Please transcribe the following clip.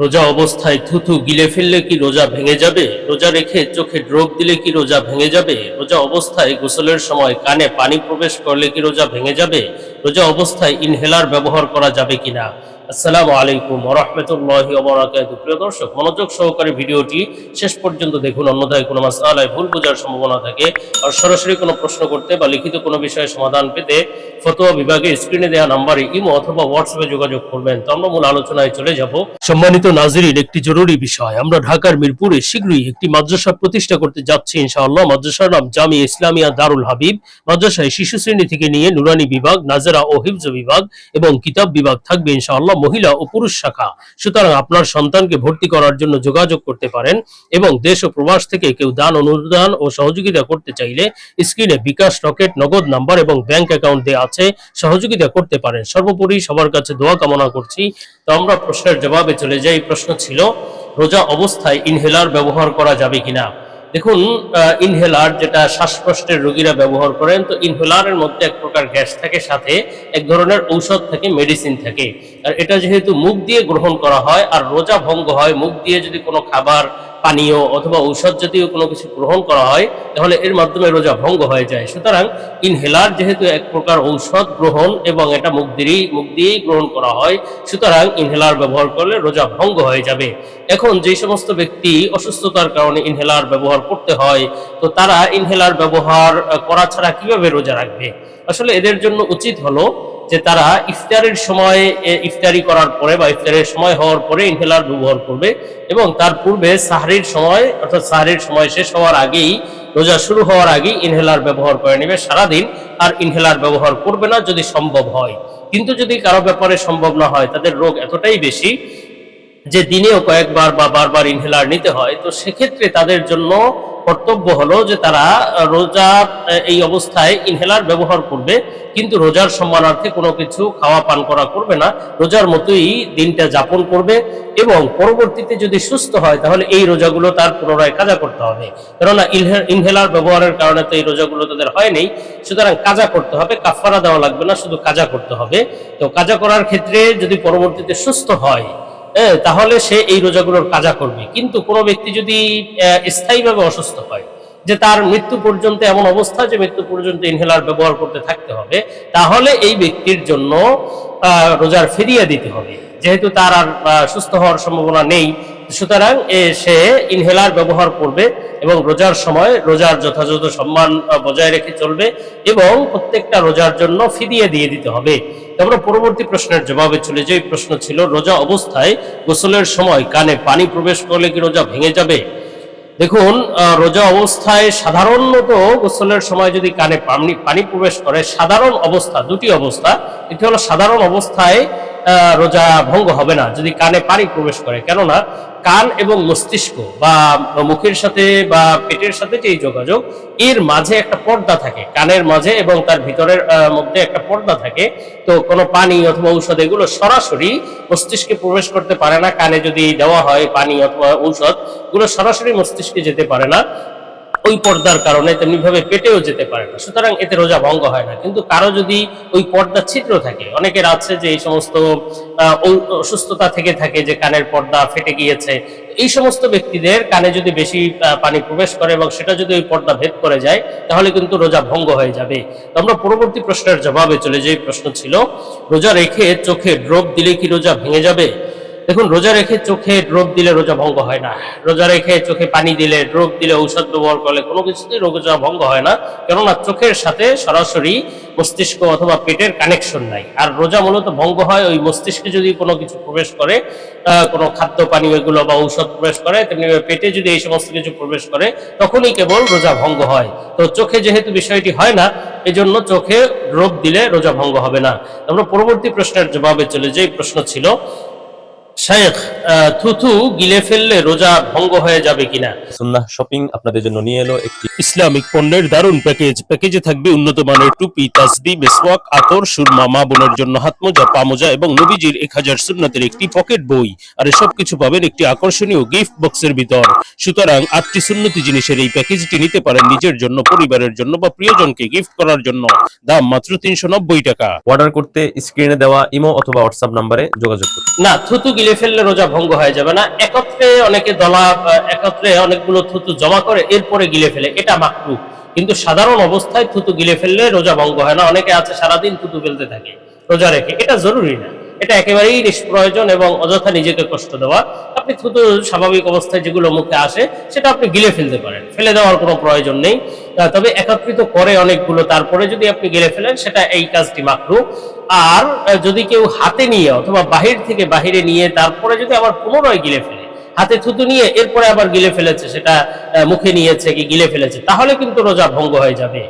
রোজা অবস্থায় থুথু গিলে ফেললে কি রোজা ভেঙে যাবে? রোজা রেখে চোখে ড্রপ দিলে কি রোজা ভেঙে যাবে? রোজা অবস্থায় গোসলের সময় কানে পানি প্রবেশ করলে কি রোজা ভেঙে যাবে? রোজা অবস্থায় ইনহেলার ব্যবহার করা যাবে কিনা? আসসালামু আলাইকুম ওরহমতুল্লাহি ওবরাকাতুহু। প্রিয় দর্শক, মনোযোগ সহকারে ভিডিওটি শেষ পর্যন্ত দেখুন, অন্যথায় কোনো মাসআলায় ভুল বোঝার সম্ভাবনা থাকে। আর সরাসরি কোনো প্রশ্ন করতে বা লিখিত কোনো বিষয়ে সমাধান পেতে ফতোয়া বিভাগে স্ক্রিনে দেওয়া নাম্বারে ইমো অথবা হোয়াটসঅ্যাপে যোগাযোগ করবেন। তো আমরা মূল আলোচনায় চলে যাব। সম্মানিত নাজরিন, একটি জরুরি বিষয়। আমরা ঢাকার মিরপুরে শীঘ্রই একটি মাদ্রাসা প্রতিষ্ঠা করতে যাচ্ছি ইনশাআল্লাহ। মাদ্রাসার নাম জামি ইসলামিয়া দারুল হাবিব। মাদ্রাসায় শিশু শ্রেণি থেকে নিয়ে নুরানি বিভাগ, নাজেরা ও হিফজ বিভাগ এবং কিতাব বিভাগ থাকবে ইনশাআল্লাহ মহিলা ও পুরুষ শাখা। সুতরাং আপনার সন্তানকে ভর্তি করার জন্য যোগাযোগ করতে পারেন এবং দেশ ও প্রবাস থেকে কেউ দান, অনুদান ও সহযোগিতা করতে চাইলে স্ক্রিনে বিকাশ রকেট, নগদ নাম্বার এবং ব্যাংক অ্যাকাউন্ট দেওয়া আছে সহযোগিতা করতে পারেন। সর্বোপরি সবার কাছে দোয়া কামনা করছি। তো আমরা প্রশ্নের জবাবে চলে যাই। প্রশ্ন ছিল, রোজা অবস্থায় ইনহেলার ব্যবহার করা যাবে কিনা? দেখুন ইনহেলার যেটা শ্বাসকষ্টের রোগীরা ব্যবহার করেন, তো ইনহেলারের মধ্যে এক প্রকার গ্যাস থাকে, সাথে এক ধরনের ঔষধ থাকে মেডিসিন থাকে। আর এটা যেহেতু মুখ দিয়ে গ্রহণ করা হয়, আর রোজা ভঙ্গ হয়, মুখ দিয়ে যদি কোনো খাবার পানীয় অথবা ঔষধ জাতীয় কোনো কিছু গ্রহণ করা হয়, তাহলে এর মাধ্যমে রোজা ভঙ্গ হয়ে যায়। সুতরাং ইনহেলার যেহেতু এক প্রকার ঔষধ গ্রহণ এবং এটা মুখ দিয়েই মুখ দিয়েই গ্রহণ করা হয়, সুতরাং ইনহেলার ব্যবহার করলে রোজা ভঙ্গ হয়ে যাবে। এখন যে সমস্ত ব্যক্তি অসুস্থতার কারণে ইনহেলার ব্যবহার করতে হয়, তো তারা ইনহেলার ব্যবহার করা ছাড়া কীভাবে রোজা রাখবে? আসলে এদের জন্য উচিত হলো যে তারা ইফতারের সময় ইফতারি করার পরে বা ইফতারের সময় হওয়ার পরে ইনহেলার ব্যবহার করবে এবং তার পূর্বে সাহারির সময়, অর্থাৎ সাহারির সময় শেষ হওয়ার আগেই, রোজা শুরু হওয়ার আগেই ইনহেলার ব্যবহার করে নেবে সারাদিন, আর ইনহেলার ব্যবহার করবে না যদি সম্ভব হয়। কিন্তু যদি কারও ব্যাপারে সম্ভব না হয়, তাদের রোগ এতটাই বেশি যে দিনেও কয়েকবার বা বারবার ইনহেলার নিতে হয় তো সেক্ষেত্রে তাদের জন্য কর্তব্য হলো যে তারা রোজা এই অবস্থায় ইনহেলার ব্যবহার করবে কিন্তু রোজার সম্মানার্থে কোনো কিছু খাওয়া পান করা করবে না। রোজার মতোই দিনটা যাপন করবে এবং পরবর্তীতে যদি সুস্থ হয় তাহলে এই রোজাগুলো তার পুনরায় কাজা করতে হবে। কেননা ইনহে- ইনহেলার ব্যবহারের কারণে তো এই রোজাগুলো তাদের হয়নি সুতরাং কাজা করতে হবে কাফারা দেওয়া লাগবে না শুধু কাজা করতে হবে। তো কাজা করার ক্ষেত্রে যদি পরবর্তীতে সুস্থ হ্যাঁ, তাহলে সে এই রোজাগুলোর কাজা করবে। কিন্তু কোনো ব্যক্তি যদি স্থায়ীভাবে অসুস্থ হয়, যে তার মৃত্যু পর্যন্ত এমন অবস্থা, যে মৃত্যু পর্যন্ত ইনহেলার ব্যবহার করতে থাকতে হবে, তাহলে এই ব্যক্তির জন্য রোজার ফিরিয়ে দিতে হবে। যেহেতু তার আর সুস্থ হওয়ার সম্ভাবনা নেই, সুতরাং সে ইনহেলার ব্যবহার করবে এবং রোজার সময় রোজার যথাযথ সম্মান বজায় রেখে চলবে এবং প্রত্যেকটা রোজার জন্য ফিরিয়ে দিয়ে দিতে হবে। তো আমরা পরবর্তী প্রশ্নের জবাবে চলে যাই। প্রশ্ন ছিল, রোজা অবস্থায় গোসলের সময় কানে পানি প্রবেশ করলে কি রোজা ভেঙে যাবে? দেখুন রোজা অবস্থায় সাধারণত গোসলের সময় যদি কানে পানি পানি প্রবেশ করে, সাধারণ অবস্থা, দুটি অবস্থা, একটি হলো সাধারণ অবস্থায় রোজা ভঙ্গ হবে না, যদি কানে পানি প্রবেশ করে। কেননা কান এবং মস্তিষ্ক বা মুখের সাথে বা পেটের সাথে যে যোগাযোগ, এর মাঝে একটা পর্দা থাকে। কানের মাঝে এবং তার ভিতরের মধ্যে একটা পর্দা থাকে। তো কোনো পানি অথবা ঔষধ এগুলো সরাসরি মস্তিষ্কে প্রবেশ করতে পারে না। কানে যদি দেওয়া হয় পানি অথবা ঔষধ, এগুলো সরাসরি মস্তিষ্কে যেতে পারে না। ওই পর্দার কারণে তেমনি ভাবে পেটেও যেতে পারে না। সুতরাং এতে রোজা ভঙ্গ হয় না। কিন্তু কারও যদি ওই পর্দা ছিদ্র থাকে, অনেকের আছে যে এই সমস্ত অসুস্থতা থেকে থাকে যে কানের পর্দা ফেটে গিয়েছে, এই সমস্ত ব্যক্তিদের কানে যদি বেশি পানি প্রবেশ করে এবং সেটা যদি ওই পর্দা ভেদ করে যায়, তাহলে কিন্তু রোজা ভঙ্গ হয়ে যাবে। তো আমরা পরবর্তী প্রশ্নের জবাবে চলে যাই। প্রশ্ন ছিল, রোজা রেখে চোখে ড্রপ দিলে কি রোজা ভেঙে যাবে? দেখুন, রোজা রেখে চোখে ড্রপ দিলে রোজা ভঙ্গ হয় না। রোজা রেখে চোখে পানি দিলে ড্রপ দিলে ঔষধ ব্যবহার করলে কোনো কিছুতেই রোজা ভঙ্গ হয় না। কেননা চোখের সাথে সরাসরি মস্তিষ্ক অথবা পেটের কানেকশন নাই। আর রোজা মূলত ভঙ্গ হয় ওই মস্তিষ্কে যদি কোনো কিছু প্রবেশ করে কোনো খাদ্য পানীয় এগুলো বা ঔষধ প্রবেশ করে, তেমনি পেটে যদি এই সমস্ত কিছু প্রবেশ করে, তখনই কেবল রোজা ভঙ্গ হয়। তো চোখে যেহেতু বিষয়টি হয় না, এজন্য চোখে ড্রপ দিলে রোজা ভঙ্গ হবে না। আমরা পরবর্তী প্রশ্নের জবাবে চলে যাই। প্রশ্ন ছিল শেখ থুথু গিলে ফেললে রোজা ভঙ্গ হয়ে যাবে কিনা? সুন্নাহ শপিং আপনাদের জন্য নিয়ে এলো একটি ইসলামিক পণ্যের দারুণ প্যাকেজ। প্যাকেজে থাকবে উন্নত মানের টুপি তাসবি মেসওয়াক আতর সুরমা মা বোনের জন্য হাতমোজা পামোজা এবং নবীজির এক হাজার সুন্নাতের একটি পকেট বই। আর এসব কিছু পাবেন একটি আকর্ষণীয় গিফট বক্সের ভিতর। সুতরাং আটটি সুন্নতি জিনিসের এই প্যাকেজটি নিতে পারেন নিজের জন্য পরিবারের জন্য বা প্রিয়জনকে গিফট করার জন্য। দাম মাত্র তিনশো নব্বই টাকা। অর্ডার করতে স্ক্রিনে দেওয়া ইমো অথবা হোয়াটসঅ্যাপ নাম্বারে যোগাযোগ করুন। না থুতু গিলে ফেললে রোজা ভঙ্গ হয়ে যাবে না। একত্রে অনেকে দলা একত্রে অনেকগুলো থুতু জমা করে এরপরে গিলে ফেলে। এটা মাকরু। কিন্তু সাধারণ অবস্থায় থুতু গিলে ফেললে রোজা ভঙ্গ হয় না। অনেকে আছে সারাদিন থুতু ফেলতে থাকে, রোজা রেখে। এটা জরুরি না। এটা একেবারেই নিষ্প্রয়োজন এবং অযথা নিজেকে কষ্ট দেওয়া। আপনি থুতু স্বাভাবিক অবস্থায় যেগুলো মুখে আসে, সেটা আপনি গিলে ফেলতে পারেন। ফেলে দেওয়ার কোনো প্রয়োজন নেই। তবে একত্রিত করে অনেকগুলো, তারপরে যদি আপনি গিলে ফেলেন, সেটা এই কাজটি মাকরু। আর যদি কেউ হাতে নিয়ে অথবা বাহির থেকে বাহিরে নিয়ে, তারপরে যদি আবার পুনরায় গিলে ফেলে, হাতে থুতু নিয়ে এরপরে আবার গিলে ফেলেছে, সেটা মুখে নিয়েছে কি গিলে ফেলেছে, তাহলে কিন্তু রোজা ভঙ্গ হয়ে যাবে।